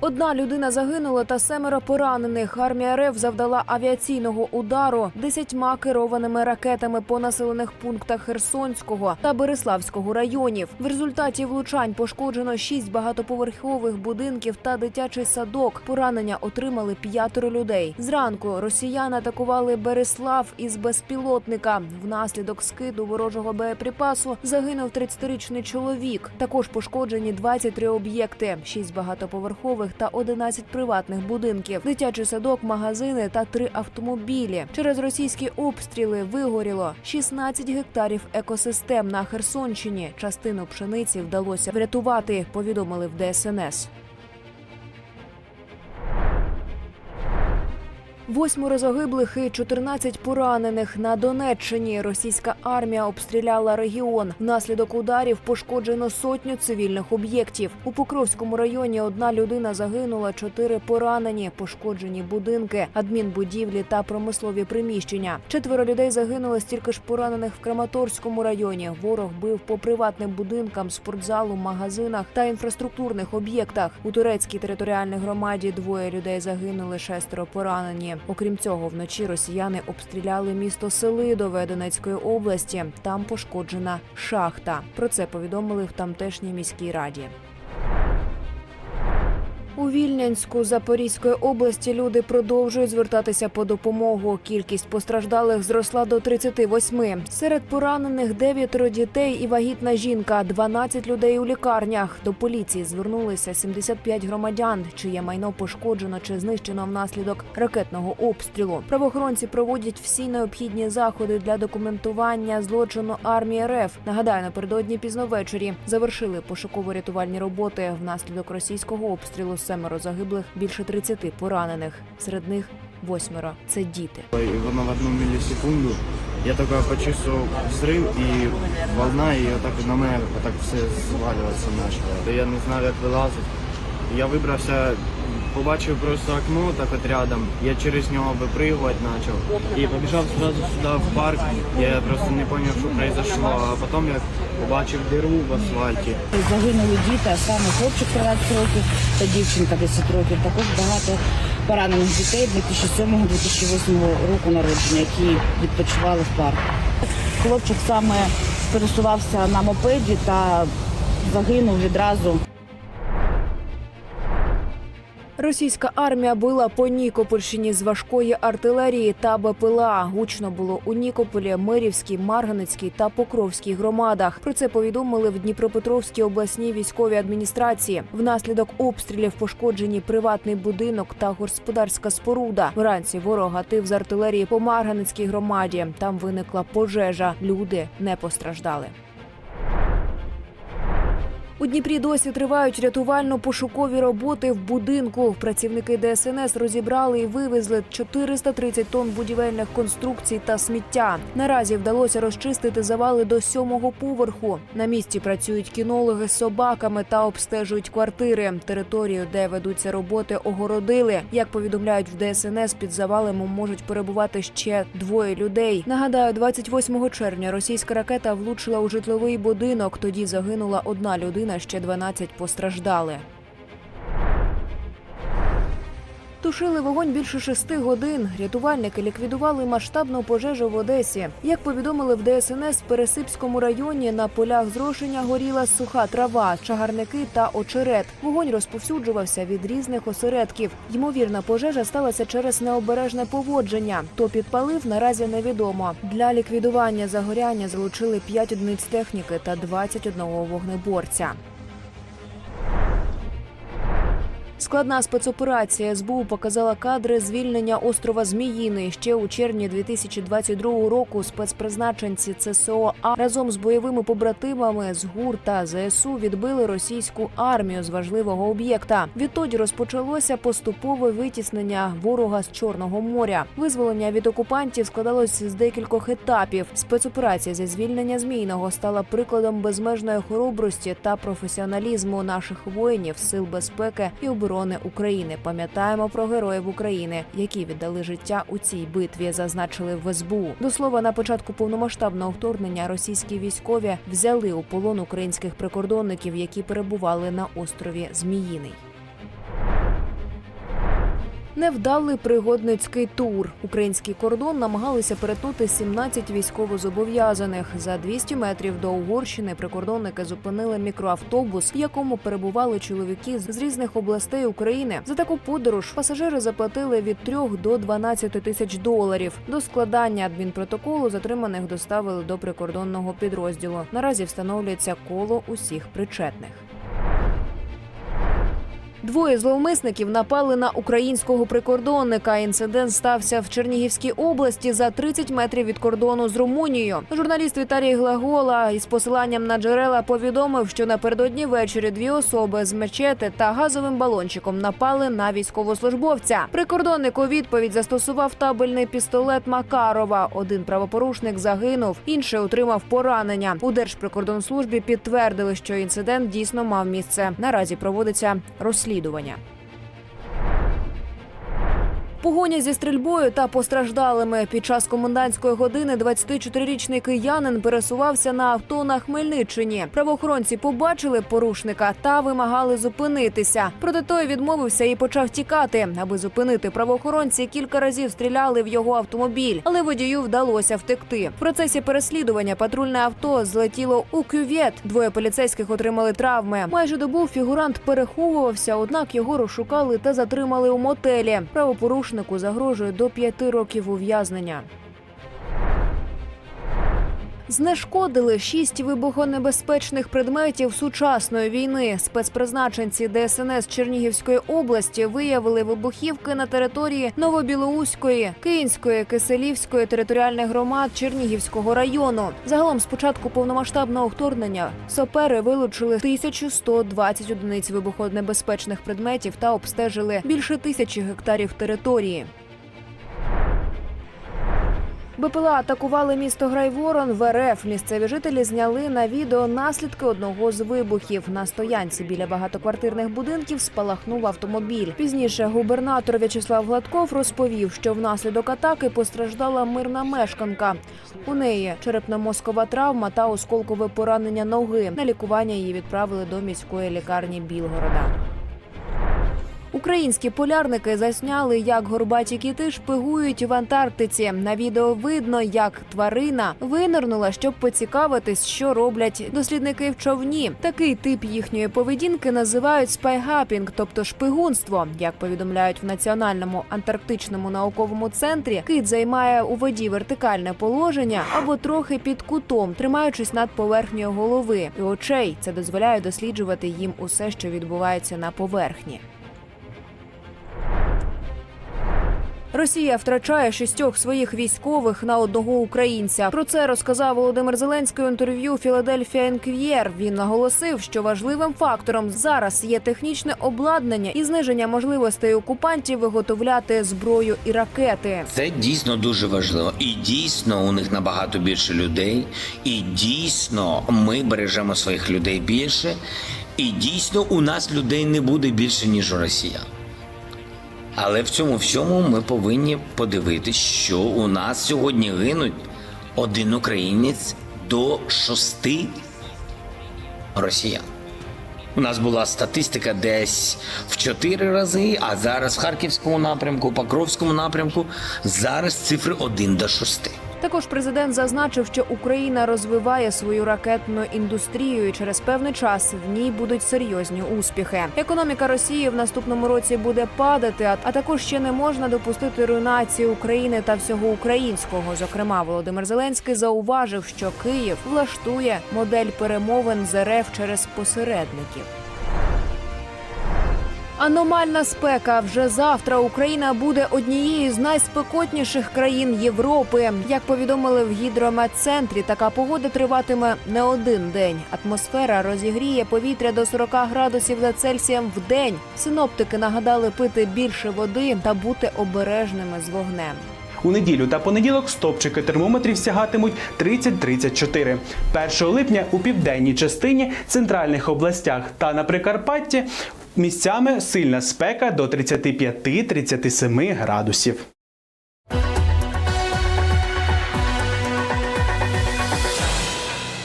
Одна людина загинула та семеро поранених. Армія РФ завдала авіаційного удару десятьма керованими ракетами по населених пунктах Херсонського та Береславського районів. В результаті влучань пошкоджено шість багатоповерхових будинків та дитячий садок. Поранення отримали п'ятеро людей. Зранку росіяни атакували Береслав із безпілотника. Внаслідок скиду ворожого боєприпасу загинув 30-річний чоловік. Також пошкоджені 23 об'єкти: 6 багатоповерхових та 11 приватних будинків, дитячий садок, магазини та три автомобілі. Через російські обстріли вигоріло 16 гектарів екосистем на Херсонщині. Частину пшениці вдалося врятувати. Повідомили в ДСНС. Восьмеро загиблих і 14 поранених на Донеччині. Російська армія обстріляла регіон. Внаслідок ударів пошкоджено сотню цивільних об'єктів. У Покровському районі одна людина загинула, чотири поранені, пошкоджені будинки, адмінбудівлі та промислові приміщення. Четверо людей загинуло, стільки ж поранених в Краматорському районі. Ворог бив по приватним будинкам, спортзалу, магазинах та інфраструктурних об'єктах. У турецькій територіальній громаді двоє людей загинули, шестеро поранені. Окрім цього, вночі росіяни обстріляли місто Селидове Донецької області. Там пошкоджена шахта. Про це повідомили в тамтешній міській раді. У Вільнянську Запорізької області люди продовжують звертатися по допомогу. Кількість постраждалих зросла до 38. Серед поранених дев'ятеро дітей і вагітна жінка, 12 людей у лікарнях. До поліції звернулися 75 громадян, чиє майно пошкоджено чи знищено внаслідок ракетного обстрілу. Правоохоронці проводять всі необхідні заходи для документування злочину армії РФ. Нагадаю, напередодні пізно ввечері завершили пошуково-рятувальні роботи внаслідок російського обстрілу. Семеро загиблих, більше 30 поранених. Серед них восьмеро це діти. Вона в одну мілісекунду. я только почувствовал взрив і волна, і отак на мене отак так все звалюватися почало. Я не знав, як вилазити. Я вибрався, побачив просто окно так от рядом, я через нього випригувати почав. І побіжав одразу сюди в парк, я просто не зрозумів, що произошло, а потім я побачив диру в асфальті. Загинули діти, а саме хлопчик 13 років та дівчинка 10 років. Також багато поранених дітей 2007-2008 року народження, які відпочивали в парку. Хлопчик саме пересувався на мопеді та загинув відразу. Російська армія била по Нікопольщині з важкої артилерії та БПЛА. Гучно було у Нікополі, Мирівській, Марганицькій та Покровській громадах. Про це повідомили в Дніпропетровській обласній військовій адміністрації. Внаслідок обстрілів пошкоджені приватний будинок та господарська споруда. Вранці ворог гатив з артилерії по Марганицькій громаді. Там виникла пожежа. Люди не постраждали. У Дніпрі досі тривають рятувально-пошукові роботи в будинку. Працівники ДСНС розібрали і вивезли 430 тонн будівельних конструкцій та сміття. Наразі вдалося розчистити завали до сьомого поверху. На місці працюють кінологи з собаками та обстежують квартири. Територію, де ведуться роботи, огородили. Як повідомляють в ДСНС, під завалами можуть перебувати ще двоє людей. Нагадаю, 28 червня російська ракета влучила у житловий будинок. Тоді загинула одна людина, ще 12 постраждали. Тушили вогонь більше шести годин. Рятувальники ліквідували масштабну пожежу в Одесі. Як повідомили в ДСНС, в Пересипському районі на полях зрошення горіла суха трава, чагарники та очерет. Вогонь розповсюджувався від різних осередків. Ймовірна пожежа сталася через необережне поводження. Хто підпалив, наразі невідомо. Для ліквідування загоряння залучили 5 одиниць техніки та 21 вогнеборця. Складна спецоперація СБУ показала кадри звільнення острова Зміїний. Ще у червні 2022 року спецпризначенці ЦСО А разом з бойовими побратимами з ГУР та ЗСУ відбили російську армію з важливого об'єкта. Відтоді розпочалося поступове витіснення ворога з Чорного моря. Визволення від окупантів складалось з декількох етапів. Спецоперація зі звільнення змійного стала прикладом безмежної хоробрості та професіоналізму наших воїнів, сил безпеки і оборони України. Пам'ятаємо про героїв України, які віддали життя у цій битві. Зазначили в СБУ. До слова, на початку повномасштабного вторгнення російські військові взяли у полон українських прикордонників, які перебували на острові Зміїний. Невдалий пригодницький тур. Український кордон намагалися перетнути 17 військовозобов'язаних. За 200 метрів до Угорщини прикордонники зупинили мікроавтобус, в якому перебували чоловіки з різних областей України. За таку подорож пасажири заплатили від 3 до 12 тисяч доларів. До складання адмінпротоколу затриманих доставили до прикордонного підрозділу. Наразі встановлюється коло усіх причетних. Двоє зловмисників напали на українського прикордонника. Інцидент стався в Чернігівській області за 30 метрів від кордону з Румунією. Журналіст Віталій Глагола із посиланням на джерела повідомив, що напередодні ввечері дві особи з мечети та газовим балончиком напали на військовослужбовця. Прикордонник у відповідь застосував табельний пістолет Макарова. Один правопорушник загинув, інший отримав поранення. У Держприкордонслужбі підтвердили, що інцидент дійсно мав місце. Наразі проводиться розслідування розслідування. Погоня зі стрільбою та постраждалими під час комендантської години 24-річний киянин пересувався на авто на Хмельниччині. Правоохоронці побачили порушника та вимагали зупинитися. Проте той відмовився і почав тікати. Аби зупинити правоохоронці, кілька разів стріляли в його автомобіль, але водію вдалося втекти. В процесі переслідування патрульне авто злетіло у кювет. Двоє поліцейських отримали травми. Майже добу фігурант переховувався, однак його розшукали та затримали у мотелі. Правопорушнику загрожує до п'яти років ув'язнення. Знешкодили шість вибухонебезпечних предметів сучасної війни. Спецпризначенці ДСНС Чернігівської області виявили вибухівки на території Новобілоуської, Київської, Киселівської територіальних громад Чернігівського району. Загалом з початку повномасштабного вторгнення сапери вилучили 1120 одиниць вибухонебезпечних предметів та обстежили більше тисячі гектарів території. БПЛА атакували місто Грайворон в РФ. Місцеві жителі зняли на відео наслідки одного з вибухів. На стоянці біля багатоквартирних будинків спалахнув автомобіль. Пізніше губернатор В'ячеслав Гладков розповів, що внаслідок атаки постраждала мирна мешканка. У неї черепно-мозкова травма та осколкове поранення ноги. На лікування її відправили до міської лікарні Білгорода. Українські полярники засняли, як горбаті кіти шпигують в Антарктиці. На відео видно, як тварина винирнула, щоб поцікавитись, що роблять дослідники в човні. Такий тип їхньої поведінки називають спайгапінг, тобто шпигунство. Як повідомляють в Національному антарктичному науковому центрі, кит займає у воді вертикальне положення або трохи під кутом, тримаючись над поверхнею голови і очей. Це дозволяє досліджувати їм усе, що відбувається на поверхні. Росія втрачає шістьох своїх військових на одного українця. Про це розказав Володимир Зеленський у інтерв'ю Філадельфія Енкв'єр. Він наголосив, що важливим фактором зараз є технічне обладнання і зниження можливостей окупантів виготовляти зброю і ракети. Це дійсно дуже важливо. І дійсно у них набагато більше людей. І дійсно ми бережемо своїх людей більше. І дійсно у нас людей не буде більше, ніж у росіян. Але в цьому всьому ми повинні подивитись, що у нас сьогодні гинуть один українець до шести росіян. У нас була статистика десь в чотири рази, а зараз в Харківському напрямку, Покровському напрямку зараз цифри 1 до 6. Також президент зазначив, що Україна розвиває свою ракетну індустрію, і через певний час в ній будуть серйозні успіхи. Економіка Росії в наступному році буде падати, а- також ще не можна допустити руйнації України та всього українського. Зокрема, Володимир Зеленський зауважив, що Київ влаштує модель перемовин з РФ через посередників. Аномальна спека вже завтра Україна буде однією з найспекотніших країн Європи. Як повідомили в гідрометцентрі, така погода триватиме не один день. Атмосфера розігріє повітря до 40 градусів за Цельсієм в день. Синоптики нагадали пити більше води та бути обережними з вогнем. У неділю та понеділок стопчики термометрів сягатимуть 30-34. 1 липня у південній частині центральних областях та на Прикарпатті місцями сильна спека до 35-37 градусів.